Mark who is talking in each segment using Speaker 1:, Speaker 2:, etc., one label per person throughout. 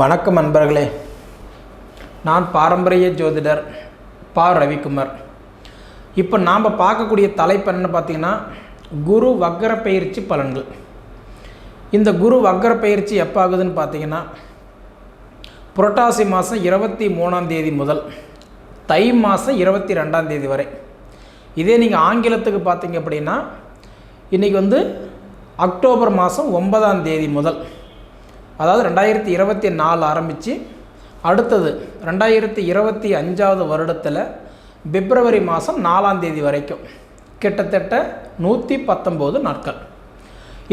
Speaker 1: வணக்கம் நண்பர்களே. நான் பாரம்பரிய ஜோதிடர் பா. ரவிக்குமார். இப்போ நாம் பார்க்கக்கூடிய தலைப்பு என்னென்னு பார்த்தீங்கன்னா குரு வக்கர பயிற்சி பலன்கள். இந்த குரு வக்கர பயிற்சி எப்போ ஆகுதுன்னு பார்த்தீங்கன்னா புரட்டாசி மாதம் இருபத்தி மூணாம் தேதி முதல் தை மாதம் இருபத்தி ரெண்டாம் தேதி வரை. இதே நீங்கள் ஆங்கிலத்துக்கு பார்த்தீங்க அப்படின்னா இன்றைக்கி வந்து அக்டோபர் மாதம் ஒன்பதாம் தேதி முதல். அதாவது ரெண்டாயிரத்தி இருபத்தி நாலு ஆரம்பித்து அடுத்தது ரெண்டாயிரத்தி இருபத்தி அஞ்சாவது வருடத்தில் பிப்ரவரி மாதம் நாலாம் தேதி வரைக்கும் கிட்டத்தட்ட நூற்றி பத்தொம்போது நாட்கள்.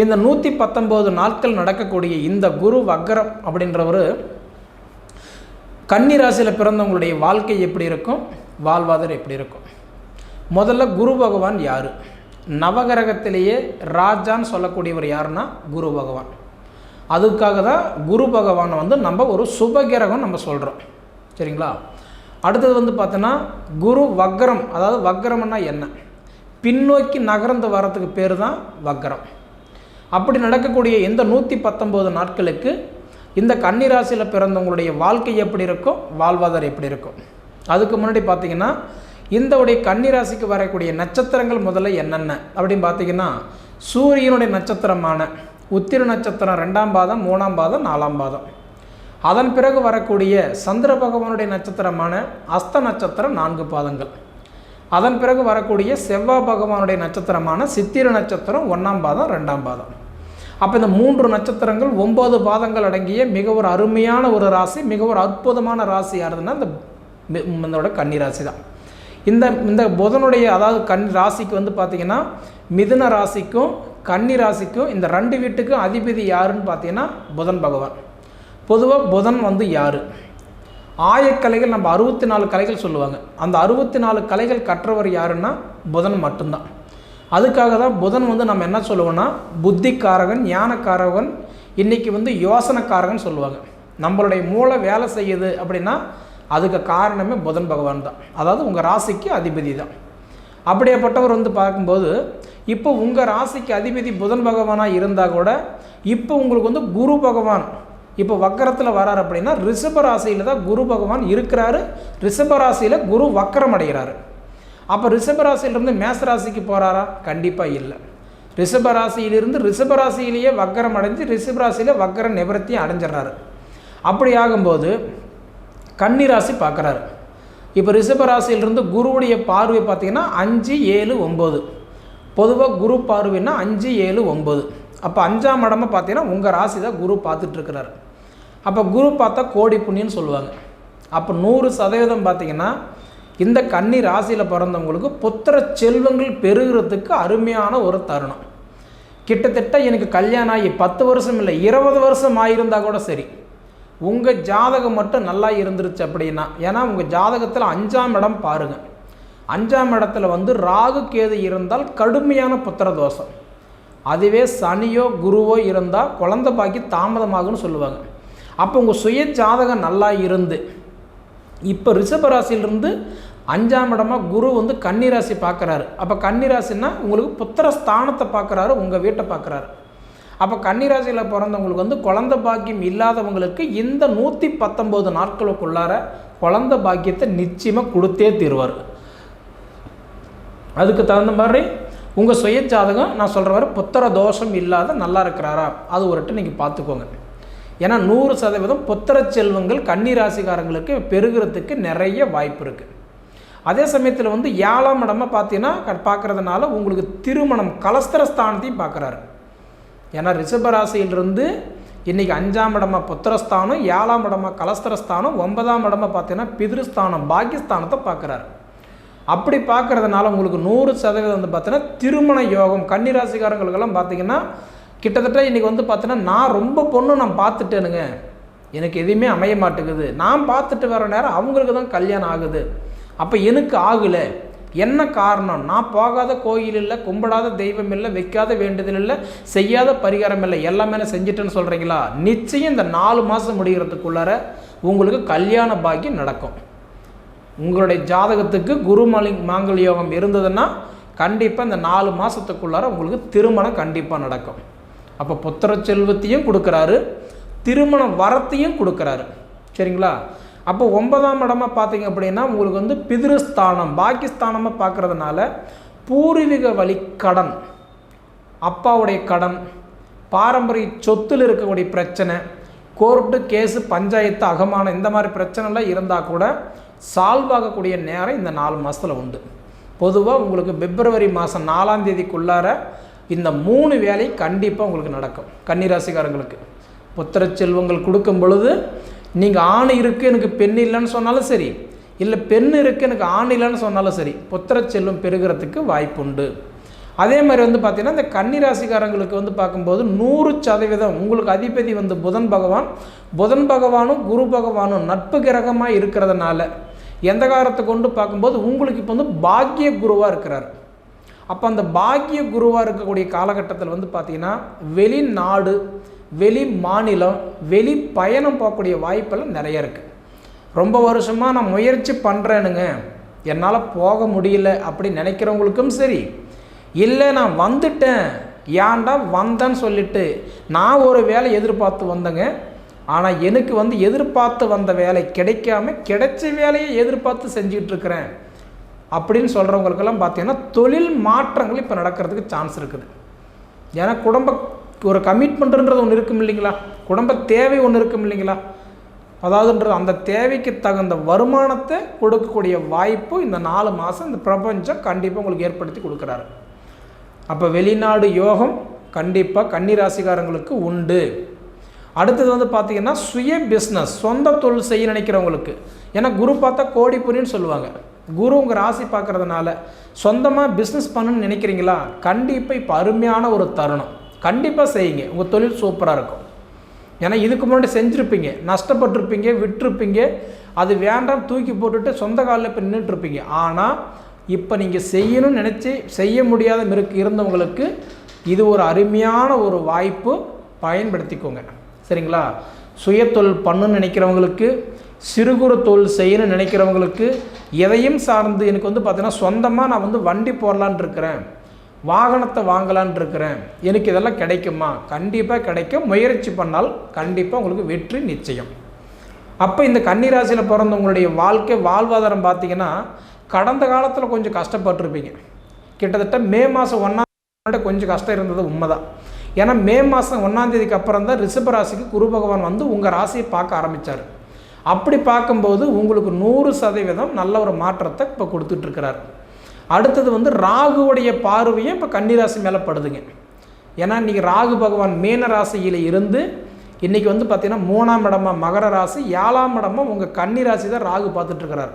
Speaker 1: இந்த நூற்றி பத்தொம்போது நாட்கள் நடக்கக்கூடிய இந்த குரு வக்கரம் அப்படின்றவர் கன்னி ராசியில் பிறந்தவங்களுடைய வாழ்க்கை எப்படி இருக்கும்? வாழ்வாதாரம் எப்படி இருக்கும்? முதல்ல குரு பகவான் யார்? நவகிரகத்திலேயே ராஜான்னு சொல்லக்கூடியவர் யாருன்னா குரு பகவான். அதுக்காக தான் குரு பகவானை வந்து நம்ம ஒரு சுபகிரகம் நம்ம சொல்கிறோம் சரிங்களா? அடுத்தது வந்து பார்த்தோன்னா குரு வக்ரம். அதாவது வக்ரம்னா என்ன? பின்னோக்கி நகர்ந்து வரத்துக்கு பேர் தான் வக்ரம். அப்படி நடக்கக்கூடிய இந்த நூற்றி பத்தொம்போது நாட்களுக்கு இந்த கன்னிராசியில் பிறந்தவங்களுடைய வாழ்க்கை எப்படி இருக்கும்? வாழ்வாதாரம் எப்படி இருக்கும்? அதுக்கு முன்னாடி பார்த்தீங்கன்னா இந்த உடைய கன்னிராசிக்கு வரக்கூடிய நட்சத்திரங்கள் முதல்ல என்னென்ன? அப்படின்னு பார்த்தீங்கன்னா சூரியனுடைய நட்சத்திரமான உத்திர நட்சத்திரம் ரெண்டாம் பாதம் மூணாம் பாதம் நாலாம் பாதம். அதன் பிறகு வரக்கூடிய சந்திர பகவானுடைய நட்சத்திரமான அஸ்த நட்சத்திரம் நான்கு பாதங்கள். அதன் பிறகு வரக்கூடிய செவ்வாய் பகவானுடைய நட்சத்திரமான சித்திர நட்சத்திரம் ஒன்றாம் பாதம் ரெண்டாம் பாதம். அப்போ இந்த மூன்று நட்சத்திரங்கள் ஒம்பது பாதங்கள் அடங்கிய மிக ஒரு அருமையான ஒரு ராசி மிக ஒரு அற்புதமான ராசி யாருதுன்னா இந்த இதோட கன்னி ராசி தான். இந்த இந்த புதனுடைய அதாவது கண் ராசிக்கு வந்து பார்த்திங்கன்னா மிதுன ராசிக்கும் கன்னி ராசிக்கும் இந்த ரெண்டு வீட்டுக்கும் அதிபதி யாருன்னு பார்த்தீங்கன்னா புதன் பகவான். பொதுவாக புதன் வந்து யார்? ஆயக்கலைகள் நம்ம அறுபத்தி நாலு கலைகள் சொல்லுவாங்க. அந்த அறுபத்தி நாலு கலைகள் கற்றவர் யாருன்னா புதன் மட்டும்தான். அதுக்காக தான் புதன் வந்து நம்ம என்ன சொல்லுவோன்னா புத்திக்காரகன் ஞானக்காரகன் இன்றைக்கி வந்து யோசனைக்காரகன் சொல்லுவாங்க. நம்மளுடைய மூளை வேலை செய்யுது அப்படின்னா அதுக்கு காரணமே புதன் பகவான் தான். அதாவது உங்கள் ராசிக்கு அதிபதி தான். அப்படியேப்பட்டவர் வந்து பார்க்கும்போது இப்போ உங்கள் ராசிக்கு அதிபதி புதன் பகவானாக இருந்தால் கூட இப்போ உங்களுக்கு வந்து குரு பகவான் இப்போ வக்கரத்தில் வரார் அப்படின்னா ரிஷப ராசியில் தான் குரு பகவான் இருக்கிறாரு ரிஷப ராசியில் குரு வக்கரம் அடைகிறாரு. அப்போ ரிஷப ராசியிலிருந்து மேச ராசிக்கு போகிறாரா கண்டிப்பாக இல்லை. ரிஷப ராசியிலிருந்து ரிஷப ராசியிலேயே வக்கரம் அடைஞ்சு ரிஷப ராசியில் வக்கர நிவர்த்தியும் அடைஞ்சிடுறாரு. அப்படி ஆகும்போது கன்னி ராசி பார்க்குறாரு. இப்போ ரிஷபராசியிலிருந்து குருவுடைய பார்வை பார்த்தீங்கன்னா அஞ்சு ஏழு ஒம்பது பொதுவாக குரு பார்வைன்னா அஞ்சு ஏழு ஒம்பது அப்போ அஞ்சாம் இடமா பார்த்தீங்கன்னா உங்கள் ராசி தான் குரு பார்த்துட்ருக்கிறார் அப்போ குரு பார்த்தா கோடி புண்ணியன்னு சொல்லுவாங்க. அப்போ நூறு சதவீதம் பார்த்தீங்கன்னா இந்த கன்னி ராசியில் பிறந்தவங்களுக்கு புத்திர செல்வங்கள் பெருகிறதுக்கு அருமையான ஒரு தருணம். கிட்டத்தட்ட எனக்கு கல்யாணம் ஆகி பத்து வருஷம் இல்லை இருபது வருஷம் ஆகியிருந்தால் கூட சரி. உங்கள் ஜாதகம் மட்டும் நல்லா இருந்துருச்சு அப்படின்னா ஏன்னா உங்கள் ஜாதகத்தில் அஞ்சாம் இடம் பாருங்கள் அஞ்சாம் இடத்துல வந்து ராகு கேது இருந்தால் கடுமையான புத்திர தோஷம் அதுவே சனியோ குருவோ இருந்தால் குழந்த பாக்கி தாமதமாகும்னு சொல்லுவாங்க. அப்போ உங்கள் சுய ஜாதகம் நல்லா இருந்து இப்போ ரிஷபராசிலிருந்து அஞ்சாம் இடமா குரு வந்து கன்னிராசி பார்க்குறாரு அப்போ கன்னிராசின்னா உங்களுக்கு புத்திர ஸ்தானத்தை பார்க்குறாரு உங்கள் வீட்டை பார்க்குறாரு அப்போ கன்னிராசியில் பிறந்தவங்களுக்கு வந்து குழந்த பாக்கியம் இல்லாதவங்களுக்கு இந்த நூற்றி பத்தொம்போது நாட்களுக்குள்ளார குழந்த பாக்கியத்தை நிச்சயமாக கொடுத்தே தீர்வார். அதுக்கு தகுந்த மாதிரி உங்கள் சுய ஜாதகம் நான் சொல்கிற மாதிரி புத்திர தோஷம் இல்லாத நல்லா இருக்கிறாரா? அது ஒருட்டு நீங்கள் பார்த்துக்கோங்க. ஏன்னா நூறு சதவீதம் புத்திர செல்வங்கள் கன்னிராசிக்காரங்களுக்கு பெருகிறதுக்கு நிறைய வாய்ப்பு இருக்குது அதே சமயத்தில் வந்து ஏழாம் இடமா பார்த்தீங்கன்னா பார்க்குறதுனால உங்களுக்கு திருமணம் கலஸ்திரஸ்தானத்தையும் பார்க்குறாரு. ஏன்னா ரிஷபராசியிலிருந்து இன்றைக்கி அஞ்சாம் இடமா புத்திரஸ்தானம் ஏழாம் இடமா கலஸ்தரஸ்தானம் ஒன்பதாம் இடமா பார்த்தீங்கன்னா பிதிருஸ்தானம் பாக்கியஸ்தானத்தை பார்க்குறாரு. அப்படி பார்க்குறதுனால உங்களுக்கு நூறு சதவீதம் வந்து பார்த்தீங்கன்னா திருமண யோகம் கன்னிராசிக்காரங்களுக்கெல்லாம் பார்த்தீங்கன்னா கிட்டத்தட்ட இன்றைக்கி வந்து பார்த்தீங்கன்னா நான் ரொம்ப பொண்ணு நான் பார்த்துட்டேனுங்க. எனக்கு எதுவுமே அமைய மாட்டேங்குது. நான் பார்த்துட்டு வர நேரம் அவங்களுக்கு தான் கல்யாணம் ஆகுது. அப்போ எனக்கு ஆகலை. என்ன காரணம்? நான் போகாத கோயில் இல்லை கும்பிடாத தெய்வம் இல்லை வைக்காத வேண்டுதல் இல்லை செய்யாத பரிகாரம் இல்லை எல்லாமே நான் செஞ்சுட்டேன்னு சொல்கிறீங்களா நிச்சயம் இந்த நாலு மாதம் முடிகிறதுக்குள்ளார உங்களுக்கு கல்யாண பாக்கியம் நடக்கும். உங்களுடைய ஜாதகத்துக்கு குருமலி மாங்கல் யோகம் இருந்ததுன்னா கண்டிப்பாக இந்த நாலு மாதத்துக்குள்ளார உங்களுக்கு திருமணம் கண்டிப்பாக நடக்கும். அப்போ புத்திர செல்வத்தையும் கொடுக்குறாரு திருமண வரத்தையும் கொடுக்குறாரு. சரிங்களா? அப்போ ஒன்பதாம் இடமா பார்த்தீங்க அப்படின்னா உங்களுக்கு வந்து பிதிருஸ்தானம் பாக்கிஸ்தானமாக பார்க்குறதுனால பூர்வீக வழி கடன் அப்பாவுடைய கடன் பாரம்பரிய சொத்தில் இருக்கக்கூடிய பிரச்சனை கோர்ட்டு கேஸு பஞ்சாயத்து அகமானம் இந்த மாதிரி பிரச்சனைலாம் இருந்தால் கூட சால்வ் ஆகக்கூடிய நேரம் இந்த நாலு மாதத்தில் உண்டு. பொதுவாக உங்களுக்கு பிப்ரவரி மாதம் நாலாம் தேதிக்குள்ளார இந்த மூணு வேலை கண்டிப்பாக உங்களுக்கு நடக்கும். கன்னிராசிக்காரங்களுக்கு. புத்திர செல்வங்கள் கொடுக்கும் பொழுது நீங்கள் ஆண் இருக்குது எனக்கு பெண் இல்லைன்னு சொன்னாலும் சரி. இல்லை பெண் இருக்குது எனக்கு ஆண் இல்லைன்னு சொன்னாலும் சரி புத்திர செல்வம் பெறுகிறதுக்கு வாய்ப்புண்டு. அதே மாதிரி வந்து பார்த்திங்கன்னா இந்த கன்னிராசிக்காரங்களுக்கு வந்து பார்க்கும்போது நூறு சதவீதம் உங்களுக்கு அதிபதி வந்து புதன் பகவான். புதன் பகவானும் குரு பகவானும் நட்பு கிரகமாக இருக்கிறதுனால எந்த காலத்தை கொண்டு பார்க்கும்போது உங்களுக்கு இப்போ வந்து பாக்கிய குருவாக இருக்கிறார். அப்போ அந்த பாக்கிய குருவாக இருக்கக்கூடிய காலகட்டத்தில் வந்து பார்த்திங்கன்னா வெளிநாடு வெளி மாநிலம் வெளி பயணம் போகக்கூடிய வாய்ப்பெல்லாம் நிறைய இருக்குது ரொம்ப வருஷமாக நான் முயற்சி பண்ணுறேனுங்க என்னால் போக முடியல அப்படி நினைக்கிறவங்களுக்கும் சரி. இல்லை நான் வந்துட்டேன். ஏன்டா வந்தேன்னு சொல்லிட்டு நான் ஒரு வேலை எதிர்பார்த்து வந்தேங்க. ஆனால் எனக்கு வந்து எதிர்பார்த்து வந்த வேலை கிடைக்காம கிடைச்ச வேலையை எதிர்பார்த்து செஞ்சுக்கிட்டு இருக்கிறேன். அப்படின்னு சொல்கிறவங்களுக்கெல்லாம் பார்த்தீங்கன்னா தொழில் மாற்றங்கள் இப்போ நடக்கிறதுக்கு சான்ஸ் இருக்குது. ஏன்னா குடும்ப ஒரு கமிட்மெண்ட்டுன்றது ஒன்று இருக்கும் இல்லைங்களா? குடும்ப தேவை ஒன்று இருக்கும் இல்லைங்களா? அதாவதுன்றது அந்த தேவைக்கு தகுந்த வருமானத்தை கொடுக்கக்கூடிய வாய்ப்பு இந்த நாலு மாதம் இந்த பிரபஞ்சம் கண்டிப்பாக உங்களுக்கு ஏற்படுத்தி கொடுக்குறாரு. அப்போ வெளிநாடு யோகம் கண்டிப்பாக கன்னிராசிக்காரங்களுக்கு உண்டு. அடுத்தது வந்து பார்த்திங்கன்னா சுய பிஸ்னஸ் சொந்த தொழில் செய்ய நினைக்கிறவங்களுக்கு. ஏன்னா குரு பார்த்தா கோடிப்புரின்னு சொல்லுவாங்க. குரு உங்கள் ராசி பார்க்குறதுனால சொந்தமாக பிஸ்னஸ் பண்ணணும்னு நினைக்கிறீங்களா? கண்டிப்பாக இப்போ அருமையான ஒரு தருணம். கண்டிப்பாக செய்யுங்க. உங்கள் தொழில் சூப்பராக இருக்கும். ஏன்னா இதுக்கு முன்னாடி செஞ்சுருப்பீங்க. நஷ்டப்பட்டிருப்பீங்க விட்டுருப்பீங்க. அது வேண்டாம் தூக்கி போட்டுட்டு சொந்த காலில் இப்போ நின்றுட்டுருப்பீங்க ஆனால் இப்போ நீங்கள் செய்யணும்னு நினச்சி செய்ய முடியாத மிருக்கு இருந்தவங்களுக்கு இது ஒரு அருமையான ஒரு வாய்ப்பு. பயன்படுத்திக்கோங்க. சரிங்களா? சுயத்தொழில் பண்ணுன்னு நினைக்கிறவங்களுக்கு சிறு குறு தொழில் செய்யணும்னு நினைக்கிறவங்களுக்கு எதையும் சார்ந்து எனக்கு வந்து பார்த்தீங்கன்னா சொந்தமாக நான் வந்து வண்டி போடலான் இருக்கிறேன். வாகனத்தை வாங்கலான் இருக்கிறேன். எனக்கு இதெல்லாம் கிடைக்குமா? கண்டிப்பாக கிடைக்கும். முயற்சி பண்ணால் கண்டிப்பாக உங்களுக்கு வெற்றி நிச்சயம். அப்போ இந்த கன்னிராசியில் பிறந்தவங்களுடைய வாழ்க்கை வாழ்வாதாரம் பார்த்தீங்கன்னா கடந்த காலத்தில் கொஞ்சம் கஷ்டப்பட்டிருப்பீங்க. கிட்டத்தட்ட மே மாதம் ஒன்றாம் கொஞ்சம் கஷ்டம் இருந்தது உண்மைதான். ஏன்னா மே மாதம் ஒன்றாந்தேதிக்கு அப்புறம் தான் ரிஷப ராசிக்கு குரு பகவான் வந்து உங்கள் ராசியை பார்க்க ஆரம்பித்தார் அப்படி பார்க்கும்போது உங்களுக்கு நூறு சதவீதம் நல்ல ஒரு மாற்றத்தை இப்போ கொடுத்துட்ருக்கிறார் அடுத்தது வந்து ராகுவுடைய பார்வையும் இப்போ கன்னிராசி மேலே படுதுங்க. ஏன்னா இன்றைக்கி ராகு பகவான் மீன ராசியில் இருந்து இன்றைக்கி வந்து பார்த்திங்கன்னா மூணாம் இடமா மகர ராசி ஏழாம் இடமா உங்கள் கன்னி ராசி தான் ராகு பார்த்துட்ருக்கிறார்.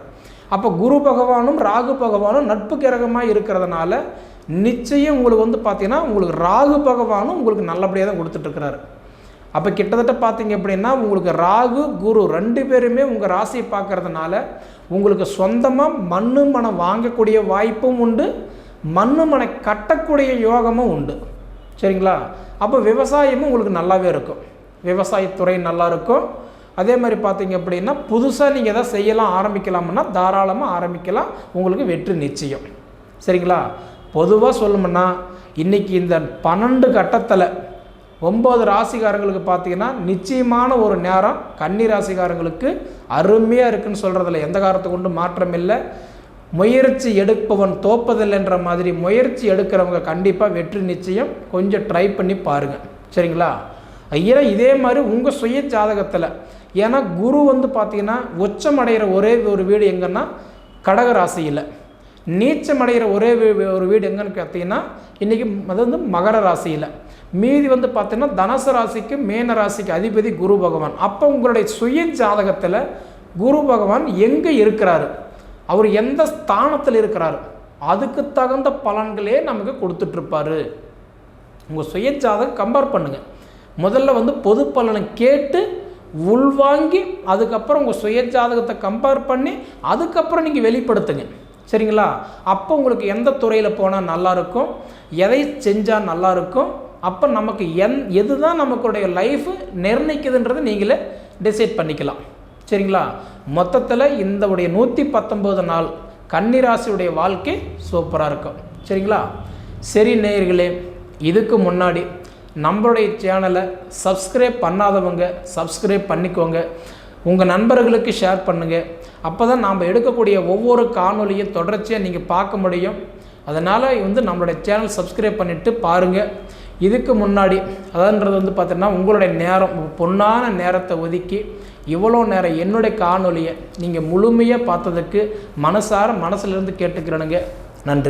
Speaker 1: அப்போ குரு பகவானும் ராகு பகவானும் நட்பு கிரகமாக இருக்கிறதுனால நிச்சயம் உங்களுக்கு வந்து பார்த்திங்கன்னா உங்களுக்கு ராகு பகவானும் உங்களுக்கு நல்லபடியாக தான் கொடுத்துட்ருக்கிறாரு. அப்போ கிட்டத்தட்ட பார்த்தீங்க அப்படின்னா உங்களுக்கு ராகு குரு ரெண்டு பேருமே உங்கள் ராசியை பார்க்கறதுனால உங்களுக்கு சொந்தமாக மண்ணு மனம் வாங்கக்கூடிய வாய்ப்பும் உண்டு மண்ணு மனை கட்டக்கூடிய யோகமும் உண்டு. சரிங்களா? அப்போ விவசாயமும் உங்களுக்கு நல்லாவே இருக்கும். விவசாயத்துறை நல்லா இருக்கும். அதே மாதிரி பார்த்தீங்க அப்படின்னா புதுசாக நீங்கள் எதாவது செய்யலாம் ஆரம்பிக்கலாம்னா தாராளமாக ஆரம்பிக்கலாம். உங்களுக்கு வெற்றி நிச்சயம். சரிங்களா? பொதுவாக சொல்லணும்னா இன்றைக்கி இந்த பன்னெண்டு கட்டத்தில் ஒம்பது ராசிக்காரங்களுக்கு பார்த்தீங்கன்னா நிச்சயமான ஒரு நேரம் கன்னி ராசிக்காரங்களுக்கு அருமையாக இருக்குன்னு சொல்கிறதுல எந்த காரத்தை கொண்டு மாற்றம் இல்லை. முயற்சி எடுப்பவன் தோப்பதில்லைன்ற மாதிரி முயற்சி எடுக்கிறவங்க கண்டிப்பாக வெற்றி நிச்சயம். கொஞ்சம் ட்ரை பண்ணி பாருங்கள் சரிங்களா? ஐயா இதே மாதிரி உங்கள் சுய ஜாதகத்தில் ஏன்னா குரு வந்து பார்த்தீங்கன்னா உச்சமடைகிற ஒரே ஒரு வீடு எங்கன்னா கடக ராசியில். நீச்சமடைகிற ஒரே ஒரு வீடு எங்கன்னு பார்த்தீங்கன்னா இன்றைக்கி அது வந்து மகர ராசியில். மீதி வந்து பார்த்தீங்கன்னா தனுசு ராசிக்கு மேன ராசிக்கு அதிபதி குரு பகவான். அப்போ உங்களுடைய சுய ஜாதகத்தில் குரு பகவான் எங்கே இருக்கிறாரு? அவர் எந்த ஸ்தானத்தில் இருக்கிறார்? அதுக்கு தகுந்த பலன்களே நமக்கு கொடுத்துட்ருப்பாரு. உங்கள் சுய ஜாதகம் கம்பேர் பண்ணுங்கள் முதல்ல வந்து பொது பலனை கேட்டு உள்வாங்கி அதுக்கப்புறம் உங்கள் சுய ஜாதகத்தை கம்பேர் பண்ணி அதுக்கப்புறம் நீங்கள் வெளிப்படுத்துங்க. சரிங்களா? அப்போ உங்களுக்கு எந்த துறையில் போனால் நல்லாயிருக்கும் எதை செஞ்சால் நல்லாயிருக்கும் அப்போ நமக்கு எந் எது தான் நமக்குடைய லைஃபு நிர்ணயிக்குதுன்றதை நீங்களே டிசைட் பண்ணிக்கலாம். சரிங்களா? மொத்தத்தில் இந்த உடைய நூற்றி பத்தொம்போது நாள் கன்னிராசியுடைய வாழ்க்கை சூப்பராக இருக்கும். சரிங்களா? சரி நேயர்களே இதுக்கு முன்னாடி நம்மளுடைய சேனலை சப்ஸ்கிரைப் பண்ணாதவங்க சப்ஸ்கிரைப் பண்ணிக்கோங்க. உங்கள் நண்பர்களுக்கு ஷேர் பண்ணுங்கள் அப்போ தான் நாம் எடுக்கக்கூடிய ஒவ்வொரு காணொலியும் தொடர்ச்சியாக நீங்கள் பார்க்க முடியும். அதனால் வந்து நம்மளுடைய சேனல் சப்ஸ்கிரைப் பண்ணிவிட்டு பாருங்கள் இதுக்கு முன்னாடி அதான்றது வந்து பார்த்தீங்கன்னா உங்களுடைய நேரம் பொன்னான நேரத்தை ஒதுக்கி இவ்வளோ நேரம் என்னுடைய காணொலியை நீங்கள் முழுமையாக பார்த்ததுக்கு மனசார மனசுலேருந்து கேட்டுக்கிறேனுங்க. நன்றி.